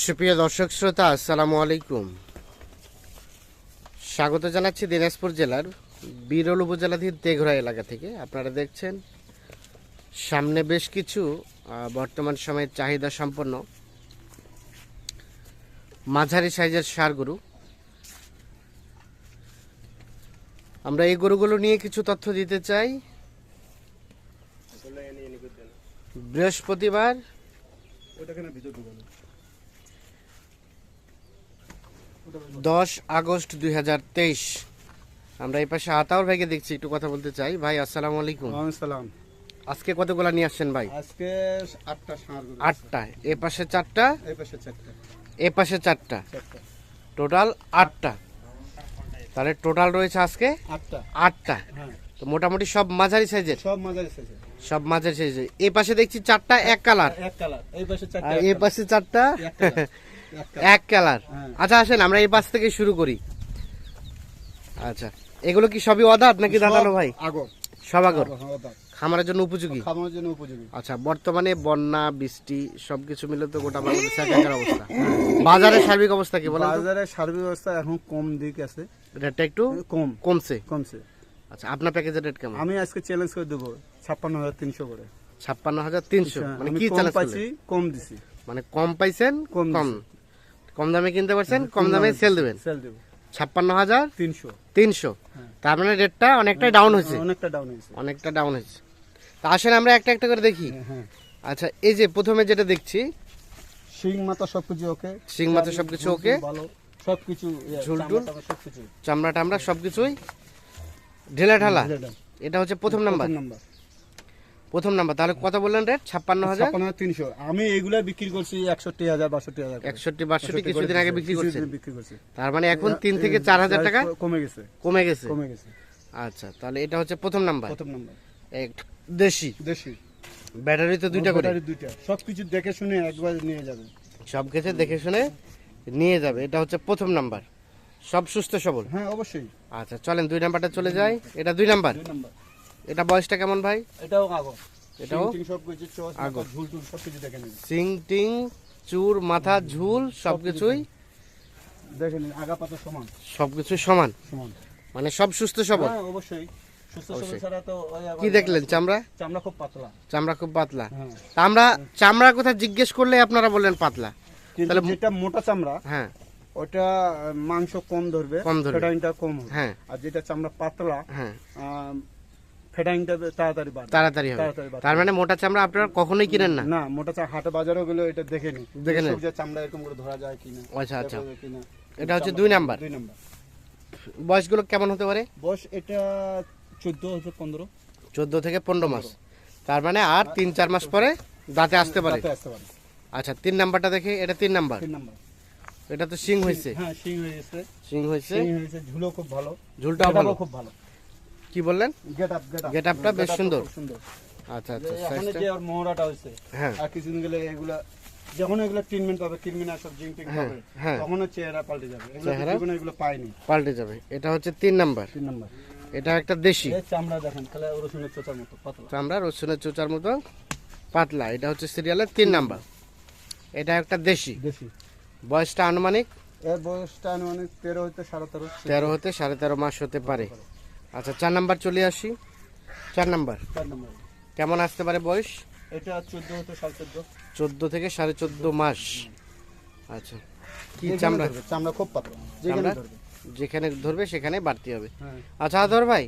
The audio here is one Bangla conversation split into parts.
সুপ্রিয় দর্শক শ্রোতা, আসসালামু আলাইকুম। স্বাগত জানাচ্ছি দিনাজপুর জেলার বিরল উপজেলাধীন তেঘরা এলাকা থেকে। আপনারা দেখছেন, সামনে বেশ কিছু বর্তমান সময়ে চাহিদা সম্পন্ন মাঝারি সাইজের সার গরু। আমরা এই গরুগুলো নিয়ে কিছু তথ্য দিতে চাই। বৃহস্পতিবার দশ আগস্ট দুই হাজার তেইশ। আমরা এই পাশে আতাউর ভাইকে দেখছি একটু কথা বলতে চাই। ভাই আসসালামু আলাইকুম। সালাম। আজকে কতগুলা নিয়ে আসছেন ভাই? আজকে আটটা এ পাশে চারটা? এই পাশে চারটা। এ পাশে চারটা। টোটাল আটটা। তাহলে টোটাল রয়েছে আজকে? আটটা। আটটা। হ্যাঁ। তো মোটামুটি সব মাঝারি সাইজের? সব মাঝারি সাইজের। সব মাঝারি সাইজের। এ পাশে দেখছি চারটা এক কালার। এক কালার। এই পাশে চারটা এ কালার। পাশে চারটা এক কালার। হ্যাঁ। আচ্ছা আসেন আমরা এই পাশ থেকে শুরু করি। আচ্ছা এগুলো কি সবই অদাত নাকি দাদানো ভাই? আগর। সব আগর? হ্যাঁ, দাঁত। খামারের জন্য উপযোগী? খাওয়ানোর জন্য উপযোগী। আচ্ছা বর্তমানে বন্যা বৃষ্টি সবকিছু মিলে তো গোটা বাংলাদেশ একাকার অবস্থা। বাজারের সার্বিক অবস্থা কি বলেন তো? বাজারে সার্বিক অবস্থা এখন কম দিক আছে। রেটটা একটু কম। কমছে? কমছে। আচ্ছা আপনার প্যাকেজের রেট কেমন? আমি আজকে চ্যালেঞ্জ করে দেবো ছাপ্পান্ন হাজার তিনশো করে। ছাপ্পান্ন হাজার তিনশো? মানে কি চ্যালেঞ্জ পাইছি কম দিছি। মানে কম পাইছেন কম কম দামে কিনতে পারছেন কম দামে সেল দেবেন। সেল দেবো। ছাপ্পান্ন হাজার তিনশো। তিনশো। হ্যাঁ। তার মানে রেটটা অনেকটাই ডাউন হয়েছে। অনেকটা ডাউন হয়েছে। অনেকটা ডাউন হয়েছে। তা আসেন আমরা একটা একটা করে দেখি। হ্যাঁ আচ্ছা এই যে প্রথমে যেটা দেখছি শিং মাথা সবকিছু ওকে শিং মাথা সবকিছু ওকে সবকিছু ইয়ে, ঝুল চামড়া টামড়া চামড়া টামড়া সবকিছুই। ঢেলা ঢালা। এটা হচ্ছে প্রথম নাম্বার প্রথম নাম্বার তাহলে কত বললেন রেট ছাপ্পান্ন হাজার? তিনশো। আমি এইগুলা বিক্রি করছি একষট্টি হাজার বাষট্টি হাজার একষট্টি বাষট্টি কিছুদিন আগে বিক্রি করছি। তার মানে এখন তিন থেকে চার হাজার টাকা? কমে গেছে। কমে গেছে? কমে গেছে। আচ্ছা তাহলে এটা হচ্ছে প্রথম নাম্বার। প্রথম নাম্বার। এক দেশি? দেশি। ব্যাটারি তো দুইটা করে। দুইটা। সবকিছু দেখে শুনে একবার নিয়ে যাবে। সব কিছু দেখে শুনে নিয়ে যাবে। এটা হচ্ছে প্রথম নাম্বার। সব সুস্থ সবল? হ্যাঁ অবশ্যই। আচ্ছা চলেন দুই নাম্বারটা চলে যায় এটা দুই নাম্বার। দুই নাম্বার। এটা বয়সটা কেমন ভাই? এটাও আগর এটাও চস আগর। ঝুল টুল সবকিছু দেখে নেবে সিং টিং চুর মাথা ঝুল সবকিছুই দেখে নিন। আগা পাতা সমান। সবকিছু সমান? সমান। মানে সব সুস্থ সবল? হ্যাঁ অবশ্যই। কি দেখলেন চামড়া? চামড়া খুব পাতলা। চামড়া খুব পাতলা। হ্যাঁ। আমরা চামড়া কথা জিজ্ঞেস করলে আপনারা বললেন পাতলা। তাহলে- যেটা মোটা চামড়া হ্যাঁ। ওটা মাংস কম ধরবে কম ধরবে। কম হ্যাঁ। আর যেটা চামড়া পাতলা হ্যাঁ। তাড়াতাড়ি বাড়বে তাড়াতাড়ি হবে। তাড়াতাড়ি বাড়বে। তার মানে মোটা চামড়া আপনারা কখনোই কিনেন না? না মোটা চা হাটে বাজারও গেলে এটা দেখে নি দেখে নিন। সবজি চামড়া এরকম করে ধরা যায় কিনা আচ্ছা আচ্ছা। দেখে কিনা। এটা হচ্ছে দুই নাম্বার। দুই নাম্বার। বয়সগুলো কেমন হতে পারে? বয়স এটা চোদ্দ হচ্ছে পনেরো। চোদ্দ থেকে পনেরো মাস। তার মানে আর তিন চার মাস পরে দাঁতে আসতে পারে। আসতে পারে। আচ্ছা তিন নাম্বারটা দেখে এটা তিন নাম্বার? তিন নাম্বার। এটা তো সিং হয়েছে। হ্যাঁ শিং হয়ে গেছে সিং হয়েছে। শিং হয়েছে ঝুলো খুব ভালো। ঝুলটাও ভালো। ও খুব ভালো। কি বললেন? Get up get up Get up টা বেশ সুন্দর। সুন্দর। আচ্ছা আচ্ছা এখানে যে ওর মোহরাটা হয়েছে হ্যাঁ। আর কিছুদিন গেলে এগুলা যখন এগুলো ট্রিটমেন্ট পাবে ট্রিটমেন্ট আর সব জিং টিং হ্যাঁ, পাবে। তখন চেহারা পাল্টে যাবে। চেহারা? এগুলো পাইনি পাল্টে যাবে। এটা হচ্ছে তিন নাম্বার। তিন নাম্বার। এটা একটা দেশি। এই চামড়া দেখেন তাহলে রসুনের চোচার মতো পাতলা। চামড়া রসুনের চোচার মতো পাতলা। এটা হচ্ছে সিরিয়ালের তিন নাম্বার। এটা একটা দেশি। দেশি। বয়সটা আনুমানিক? এর বয়সটা আনুমানিক তেরো হতে সাড়ে তেরো। তেরো হতে সাড়ে তেরো মাস হতে পারে। আচ্ছা চার নাম্বার চলে আসি। চার নাম্বার। চার নাম্বার। কেমন আসতে পারে বয়স? এটা চোদ্দ হতে সাড়ে চোদ্দ। চোদ্দ থেকে সাড়ে চোদ্দ মাস। আচ্ছা। কি চামড়া? চামড়া খুব পাতলা। যেখানে ধরবে। যেখানে ধরবে সেখানে বাড়তি হবে। হ্যাঁ। আচ্ছা আদর ভাই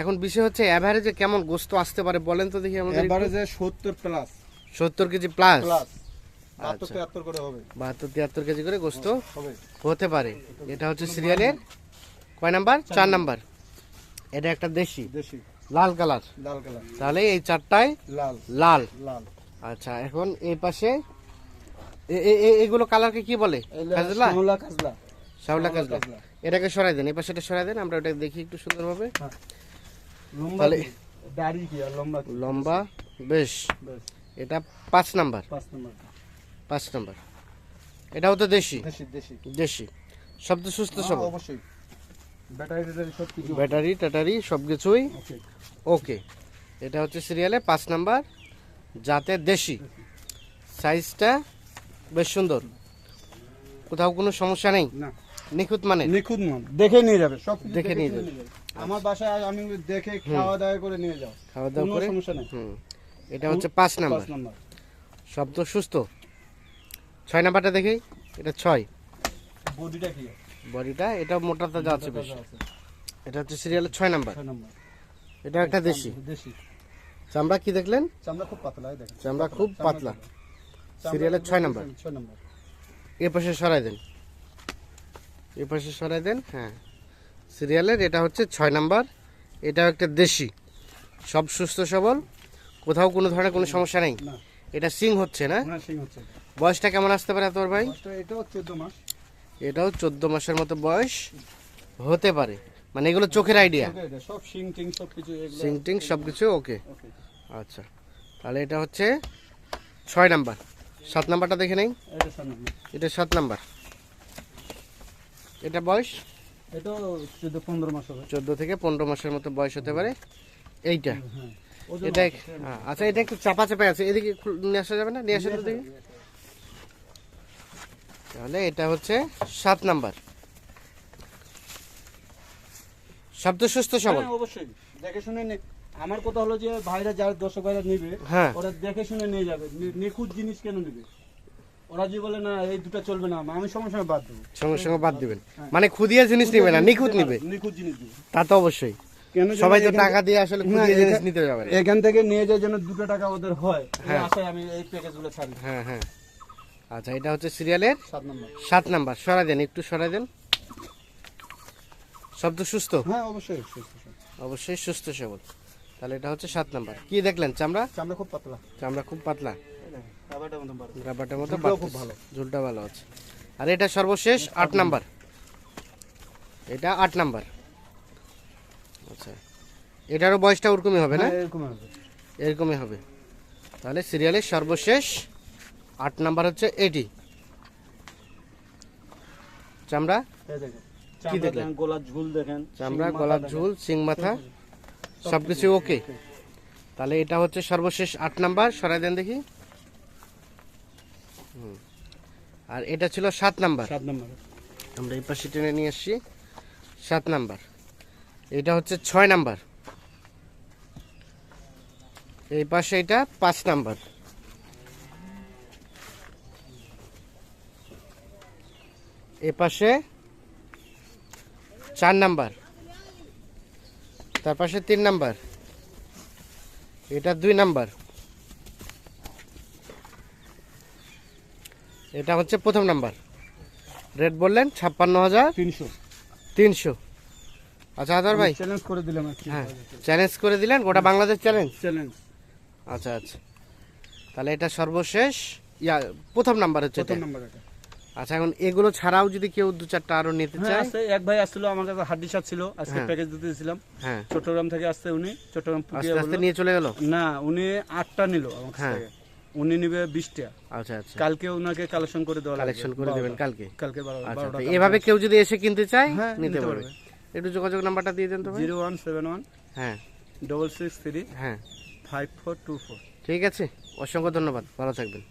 এখন বিষয় হচ্ছে অ্যাভারেজে কেমন গোস্ত আসতে পারে বলেন তো দেখি আমাদের যে সত্তর প্লাস সত্তর কেজি প্লাস আচ্ছা। তিয়াত্তর করে হবে। বাহাত্তর তিয়াত্তর কেজি করে গোস্ত হতে পারে। এটা হচ্ছে সিরিয়ালের কয় নাম্বার? চার নাম্বার। এটা একটা দেশি? দেশি। লাল কালার? লাল কালার। তাহলে এই চারটায় লাল। লাল। লাল। আচ্ছা এখন এই পাশে এগুলো কালারকে কি বলে? শ্যাওলা শাওলা কাজলা। এটাকে সরাই দেন এই পাশেটা সরাই দেন আমরা ওটা দেখি একটু সুন্দরভাবে। লম্বা তাহলে- দাড়ি কি লম্বা লম্বা? বেশ। এটা পাঁচ নাম্বার। পাঁচ নম্বর। পাঁচ নাম্বার। এটাও তো দেশি? দেশি সব তো সুস্থ সব হ্যাঁ, অবশ্যই। ব্যাটারি ট্যাটারি সব টাটারি সব কিছুই ওকে। এটা হচ্ছে সিরিয়ালে পাঁচ নাম্বার যাতে দেশি। সাইজটা বেশ সুন্দর। কোথাও কোনো সমস্যা নেই? না। নিখুঁত মানে নিখুঁত মাল দেখে নিয়ে যাবে সব দেখে নিয়ে যাবে। আমার বাসায় আমি দেখে খাওয়া দাওয়া করে নিয়ে যাও। খাওয়া দাওয়া করে? সমস্যা নেই। হুম। এটা হচ্ছে পাঁচ নাম্বার। শব্দ সুস্থ। ছয় নাম্বারটা দেখেই এটা ছয়। বডিটা কি? বডিটা এটা যাচ্ছে বেশি। আছে। এটা হচ্ছে সিরিয়ালের ছয় নাম্বার। এটা একটা দেশি। দেশি। চামড়া কি দেখলেন? চামড়া খুব পাতলা দেখেন। চামড়া খুব পাতলা। সিরিয়ালের ছয় নাম্বার। ছয় নাম্বার। এ পাশে সরাই দেন। এ পাশে সরাই দেন হ্যাঁ। সিরিয়ালের এটা হচ্ছে ছয় নাম্বার। এটাও একটা দেশি। সব সুস্থ সবল। কোথাও কোনো ধরনের কোনো সমস্যা নেই। এটা সিং হচ্ছে না? হচ্ছে। বয়সটা কেমন আসতে পারে তোর ভাই? এটাও চোদ্দ মাস। এটাও চোদ্দ মাসের মতো বয়স হতে পারে। মানে এগুলো চোখের আইডিয়া সব সিং টিং সব কিছু এগুলো। সব কিছু ওকে আচ্ছা তাহলে এটা হচ্ছে ছয় নাম্বার। সাত নাম্বারটা দেখে নেই? এটা সাত নাম্বার। এটা বয়স? চোদ্দ পনেরো মাস হবে। চোদ্দ থেকে পনেরো মাসের মতো বয়স হতে পারে। এইটা। হ্যাঁ। এটা হ্যাঁ, আচ্ছা এটা একটু চাপা চাপা আছে। এদিকে নিয়ে আসা যাবে না? নিয়ে আসা দেখি। তাহলে এটা হচ্ছে সাত নাম্বার। শব্দ সুস্থ সবল। হ্যাঁ, অবশ্যই। দেখে শুনে আমার কথা হলো যে ভাইরা যার দর্শক ভাইরা নিবে হ্যাঁ। ওরা দেখে শুনে নিয়ে যাবে। নিখুঁত জিনিস কেন নিবে? ওরা যে বলে না এই দুটো চলবে না আমি সঙ্গে সঙ্গে বাদ দেবো। সঙ্গে সঙ্গে বাদ দিবেন। মানে খুদিয়া জিনিস নিবে না নিখুঁত নিবে নিখুঁত জিনিস তা তো অবশ্যই। কেন সবাই তো টাকা দিয়ে আসলে খুদিয়া জিনিস নিতে যাবে এখান থেকে নিয়ে যায় যেন দুটো টাকা ওদের হয় হ্যাঁ। আশায় আমি এই প্যাকেজগুলো ছাড়ি। হ্যাঁ হ্যাঁ। আচ্ছা এটা হচ্ছে সিরিয়ালের সাত নম্বর। সরাই দেন একটু সরাই দেন। শব্দ সুস্থ? হ্যাঁ অবশ্যই সুস্থ। অবশ্যই সুস্থ সবল। তাহলে এটা হচ্ছে সাত নাম্বার। কি দেখলেন চামড়া? চামড়া খুব পাতলা। চামড়া খুব পাতলা। রাবারটার মতো খুব ভালো। ঝুলটা ভালো আছে। আর এটা সর্বশেষ আট নাম্বার। এটা আট নাম্বার। আচ্ছা। এটারও বয়সটা ওরকমই হবে না? হ্যাঁ, এরকম হবে। এরকমই হবে। তাহলে সিরিয়ালের সর্বশেষ আট নাম্বার হচ্ছে এটি চামড়া? এই দেখেন, দেখলেন? গলার ঝুল দেখেন চামড়া গলার দেখেন। ঝুল সিং মাথা সবকিছু ওকে। তাহলে এটা হচ্ছে সর্বশেষ আট নাম্বার সরাই দেন দেখি। হুম। আর এটা ছিল সাত নাম্বার। সাত নম্বর। আমরা এই পাশে টেনে নিয়ে আসছি। সাত নাম্বার। এটা হচ্ছে ছয় নাম্বার। এই পাশে এটা পাঁচ নাম্বার। এ পাশে চার নাম্বার। তার পাশে তিন নাম্বার। এটা দুই নাম্বার। এটা হচ্ছে প্রথম নাম্বার। রেট বললেন ছাপ্পান্ন হাজার তিনশো। তিনশো। আচ্ছা আদার ভাই। চ্যালেঞ্জ করে দিলাম হ্যাঁ চ্যালেঞ্জ করে দিলেন? গোটা বাংলাদেশ চ্যালেঞ্জ চ্যালেঞ্জ আচ্ছা আচ্ছা। তাহলে এটা সর্বশেষ। ইয়া প্রথম নাম্বার হচ্ছে প্রথম নাম্বার এটা। আচ্ছা এখন এগুলো ছাড়াও যদি কেউ দু চারটা আরও নিতে হ্যাঁ চায়? এক ভাই আসছিল আমার কাছে হাড্ডি সাপ ছিল আজকে। প্যাকেজ দিতে দিয়েছিলাম হ্যাঁ। চট্টগ্রাম থেকে আসছে উনি চট্টগ্রাম আস্তে আস্তে নিয়ে চলে গেল? না উনি আটটা নিল আমার কাছ হ্যাঁ। থেকে। উনি নিবে বিশটা। আচ্ছা আচ্ছা। কালকে ওনাকে কালেকশন করে দেওয়া কালেকশন করে দেবেন কালকে? কালকে আচ্ছা এভাবে কেউ যদি এসে কিনতে চায় নিতে পারবে। একটু যোগাযোগ নাম্বারটা দিয়ে দেন তো ভাই। জিরো ওয়ান সেভেন ওয়ান হ্যাঁ। ডবল সিক্স থ্রি হ্যাঁ। ফাইভ ফোর টু ফোর ঠিক আছে অসংখ্য ধন্যবাদ ভালো থাকবেন।